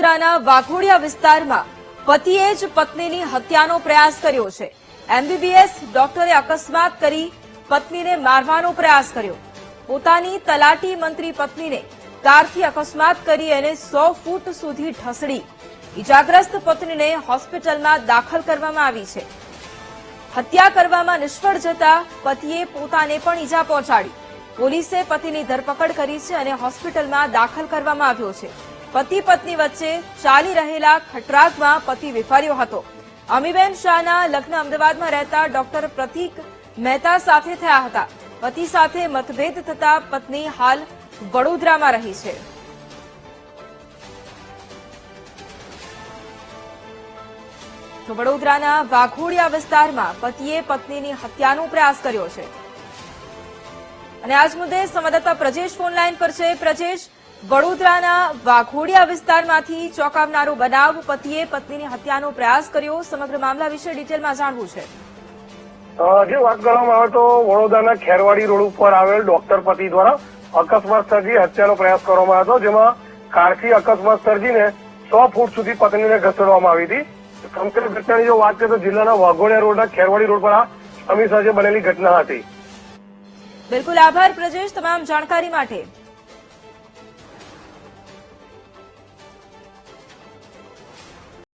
વડોદરાના વાઘોડિયા વિસ્તારમાં પતિએ જ પત્નીની હત્યાનો પ્રયાસ કર્યો છે. એમબીબીએસ ડોક્ટરે અકસ્માત કરી પત્નીને મારવાનો પ્રયાસ કર્યો. પોતાની તલાટી મંત્રી પત્નીને કારથી અકસ્માત કરી એને સો ફૂટ સુધી ઢસડી ઇજાગ્રસ્ત પત્નીને હોસ્પિટલમાં દાખલ કરવામાં આવી છે. હત્યા કરવામાં નિષ્ફળ જતા પતિએ પોતાને પણ ઈજા પહોંચાડી. પોલીસે પતિની ધરપકડ કરી છે અને હોસ્પિટલમાં દાખલ કરવામાં આવ્યો છે. પતિ પત્ની વચ્ચે ચાલી રહેલા ખટરાગમાં પતિ વિફર્યો હતો. અમીબેન શાહના લગ્ન અમદાવાદમાં રહેતા ડોક્ટર પ્રતિક મહેતા સાથે થયા હતા. પતિ સાથે મતભેદ થતા પત્ની હાલ વડોદરામાં રહી છે. વડોદરાના વાઘોડિયા વિસ્તારમાં પતિએ પત્નીની હત્યાનો પ્રયાસ કર્યો છે. અને આજ મુદ્દે સંવાદદાતા પ્રજેશ ફોનલાઈન પર છે. પ્રજેશ વડોદરાના વાઘોડિયા વિસ્તારમાંથી ચોંકાવનારો બનાવ પતિએ પત્નીની હત્યાનો પ્રયાસ કર્યો. સમગ્ર મામલા વિશે ડિટેલમાં જાણવું છે. જે વાત કરવામાં આવે તો વડોદરાના ખેરવાડી રોડ ઉપર આવેલ ડોક્ટર પતિ દ્વારા અકસ્માત સર્જી હત્યાનો પ્રયાસ કરવામાં આવ્યો હતો જેમાં કારથી અકસ્માત સર્જીને સો ફૂટ સુધી પત્નીને ઘસેડવામાં આવી હતી. સમગ્ર ઘટનાની જો વાત કરીએ તો જિલ્લાના વાઘોડિયા રોડના ખેરવાડી રોડ પર આ સમી સાથે બનેલી ઘટના હતી. બિલકુલ આભાર પ્રજેશ. તમામ જાણકારી માટે.